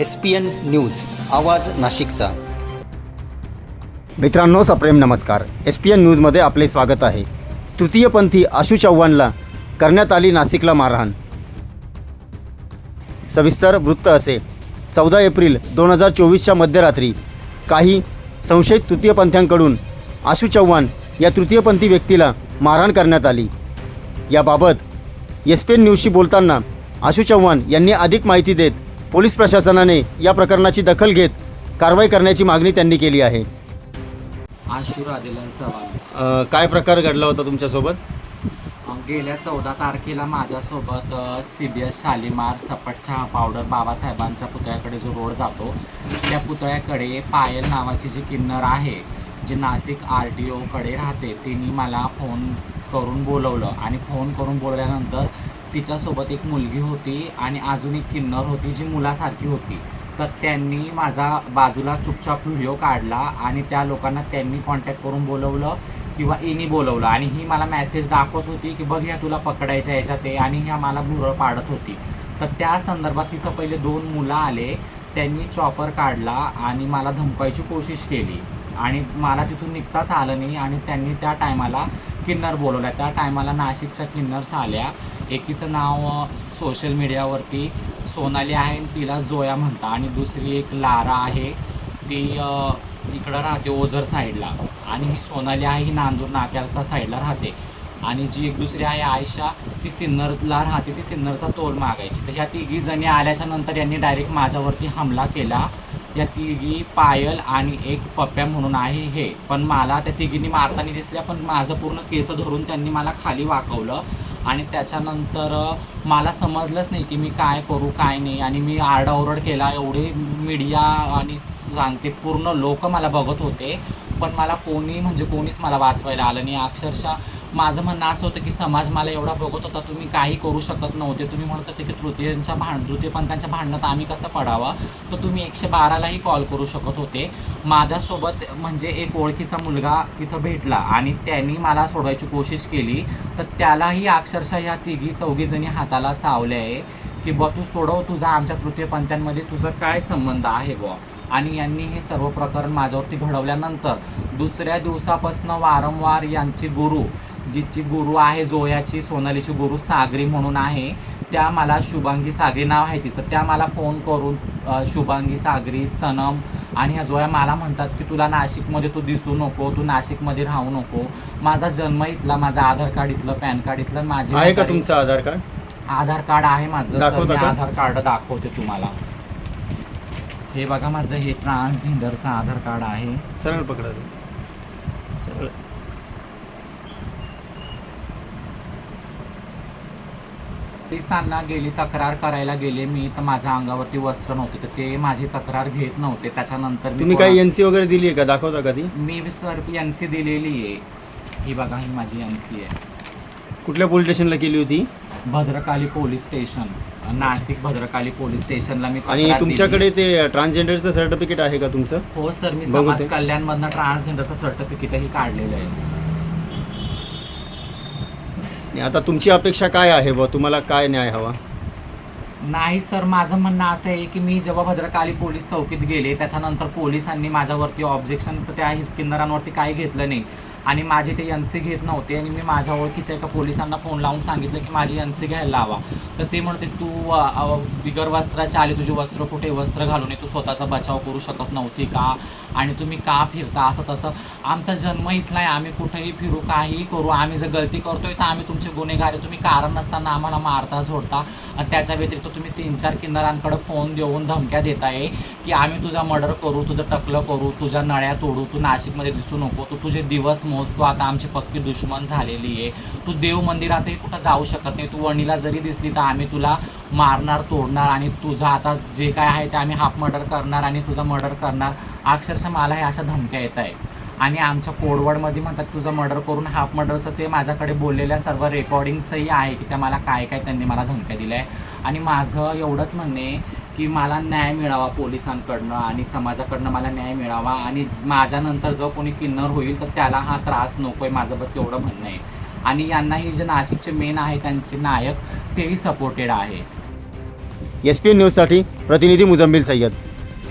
S P N news आवाज नाशिकचा. मित्रांनो सप्रेम नमस्कार. एस पी एन न्यूजमध्ये आपले स्वागत आहे. तृतीयपंथी आशू चव्हाणला करण्यात आली नाशिकला मारहाण. सविस्तर वृत्त असे. चौदा एप्रिल दोन हजार चोवीसच्या मध्यरात्री काही संशयित तृतीयपंथ्यांकडून आशू चव्हाण या तृतीयपंथी व्यक्तीला मारहाण करण्यात आली. याबाबत एस पी एन न्यूजशी बोलताना आशू चव्हाण यांनी अधिक माहिती देत पोलीस प्रशासनाने या प्रकरणाची दखल घेत कारवाई करण्याची मागणी त्यांनी केली आहे. आशुर अ, काय प्रकार घडला होता तुमच्यासोबत? अं, गेल्या चौदा तारखेला माझ्यासोबत C B S Shalimar Sapat चहा पावडर बाबासाहेबांच्या पुतळ्याकडे जो रोड जातो त्या पुतळ्याकडे पायल नावाची जी किन्नर आहे जी नाशिक आर टी ओकडे राहते तिने मला फोन करून बोलवलं आणि फोन करून बोलवल्यानंतर तिच्यासोबत एक मुलगी होती आणि अजून एक किन्नर होती जी मुलासारखी होती. तर त्यांनी माझा बाजूला चुपचाप व्हिडिओ काढला आणि त्या लोकांना त्यांनी कॉन्टॅक्ट करून बोलवलं किंवा इनी बोलवलं. आणि ही मला मेसेज दाखवत होती की बघ ह्या तुला पकडायच्या याच्यात आहे आणि ह्या मला भुरळ पाडत होती. तर त्या संदर्भात तिथं पहिले दोन मुलं आले. त्यांनी चॉपर काढला आणि मला धमकायची कोशिश केली. आणि मला तिथून निघताच आलं नाही आणि त्यांनी त्या टायमाला किन्नर बोलवल्या. त्या टायमाला नाशिकच्या किन्नर्स आल्या. एकीचं नाव सोशल मीडियावरती सोनाली आहे आणि तिला जोया म्हणता. आणि दुसरी एक लारा आहे. ती इकडं राहते ओझर साईडला. आणि ही सोनाली आहे ही नांदूर नाक्याच्या साईडला राहते. आणि जी एक दुसरी आहे आयशा ती सिन्नरला राहते. ती सिन्नरचा तोल मागायची. तर ह्या तिघी जणी आल्याच्यानंतर यांनी डायरेक्ट माझ्यावरती हमला केला. या तिघी पायल आणि एक पप्प्या म्हणून आहे हे. पण मला त्या तिघींनी मारताना दिसल्या पण माझं पूर्ण केस धरून त्यांनी मला खाली वाकवलं. आणि त्याच्यानंतर मला समजलंच नाही की मी काय करू काय नाही. आणि मी आरडाओरड केला. एवढे मीडिया आणि सांगते पूर्ण लोक मला बघत होते पण मला कोणी म्हणजे कोणीच मला वाचवायला आलं नाही. अक्षरशः माझं म्हणणं असं होतं की समाज मला एवढा बघत होता तुम्ही काही करू शकत नव्हते. तुम्ही म्हणत होते की तृतीयांच्या भांड तृतीयपंथांच्या भांडणात आम्ही कसं पडावं? तर तुम्ही एकशे बारालाही कॉल करू शकत होते. माझ्यासोबत म्हणजे एक ओळखीचा मुलगा तिथं भेटला आणि त्यांनी मला सोडवायची कोशिश केली. तर त्यालाही अक्षरशः या तिघी चौघीजणी हाताला चावले आहे की बा तू सोडव तुझा आमच्या तृतीयपंथांमध्ये तुझं काय संबंध आहे बुवा? आणि यांनी हे सर्व प्रकरण माझ्यावरती घडवल्यानंतर दुसऱ्या दिवसापासून वारंवार यांची गुरु जिची गुरु आहे जोयाची सोनालीची गुरु सागरी म्हणून आहे त्या मला शुभांगी सागरी नाव आहे तिचं. त्या मला फोन करून शुभांगी सागरी सनम आणि ह्या जोया मला म्हणतात की तुला नाशिकमध्ये तू दिसू नको तू नाशिकमध्ये राहू नको. माझा जन्म इथला माझं आधार कार्ड इथलं पॅन कार्ड इथलं माझी आहे का तुमचं आधार कार्ड? आधार कार्ड आहे माझं? आधार कार्ड दाखवते तुम्हाला. हे बघा माझं हे ट्रान्सजेंडरचं आधार कार्ड आहे. सरळ पकडा ते. सरळ. पोलिसांना गेली तक्रार करायला गेले. मी तर माझ्या अंगावरती वस्त्र नव्हते तर ते माझी तक्रार घेत नव्हते. त्याच्यानंतर मी तुम्ही कोणा- काही एन सी वगैरे दिली आहे का? दाखवता का ती? मी सर एन सी दिलेली आहे ही बघा ही माझी एन सी आहे. कुठल्या पोलीस स्टेशनला केली होती? Bhadrakali police station Nashik Bhadrakali police स्टेशनला मी आणि तक्रार तुमच्याकडे दिली. ते ट्रान्सजेंडरचं सर्टिफिकेट आहे का तुमचं? हो सर मी बघू समाज ते. कल्याणमधनं ट्रान्सजेंडरचं सर्टिफिकेटही काढलेलं आहे. आणि आता तुमची अपेक्षा काय आहे बुवा? तुम्हाला काय न्याय हवा? नाही सर माझं म्हणणं असं आहे की मी जेव्हा भद्रकाली पोलीस चौकीत गेले त्याच्यानंतर पोलिसांनी माझ्यावरती ऑब्जेक्शन त्या किन्नरांवरती काही घेतलं नाही. आणि माझी ते एन सी घेत नव्हते आणि मी माझ्या ओळखीच्या एका पोलिसांना फोन लावून सांगितलं की माझी एन सी घ्यायला लावा. तर ते म्हणते तू बिगर वस्त्राच्या आली तुझे वस्त्र कुठे? वस्त्र घालून तू स्वतःचा बचाव करू शकत नव्हती का? आणि तुम्ही का फिरता? असं तसं. आमचा जन्म इथला आहे आम्ही कुठेही फिरू काहीही करू. आम्ही जर गलती करतोय तर आम्ही तुमचे गुन्हेगार आहे तुम्ही कारण नसताना आम्हाला मारता झोडता. आणि त्याच्या व्यतिरिक्त तुम्ही तीन चार किन्नरांकडे फोन देऊन धमक्या देताय की आम्ही तुझा मर्डर करू तुझं टकलं करू तुझ्या नळ्या तोडू तू नाशिकमध्ये दिसू नको तू तुझे दिवस मोज तू आता आमची पक्की दुश्मन झालेली आहे. तू देव मंदिरातही कुठं जाऊ शकत नाही. तू वणीला जरी दिसली तर आम्ही तुला मारणार तोडणार आणि तुझं आता जे काय आहे ते आम्ही हाफ मर्डर करणार आणि तुझं मर्डर करणार. अक्षरशः मला हे अशा धमक्या येत आहे आणि आमच्या कोडवडमध्ये म्हणतात तुझं मर्डर करून हाफ मर्डरचं ते माझ्याकडे बोललेल्या सर्व रेकॉर्डिंग्सही आहे की त्या मला काय काय त्यांनी मला धमक्या दिल्या आहे आणि माझं एवढंच म्हणणे की मला न्याय मिळावा पोलिसांकडनं आणि समाजाकडनं मला न्याय मिळावा आणि माझ्यानंतर जो कोणी किन्नर होईल तर त्याला हा त्रास नको आहे माझं बस एवढं म्हणणं आहे. आणि यांनाही जे नाशिकचे मेन आहे त्यांचे नायक तेही सपोर्टेड आहे. एस पी एन न्यूजसाठी प्रतिनिधी मुजम्मिल सय्यद.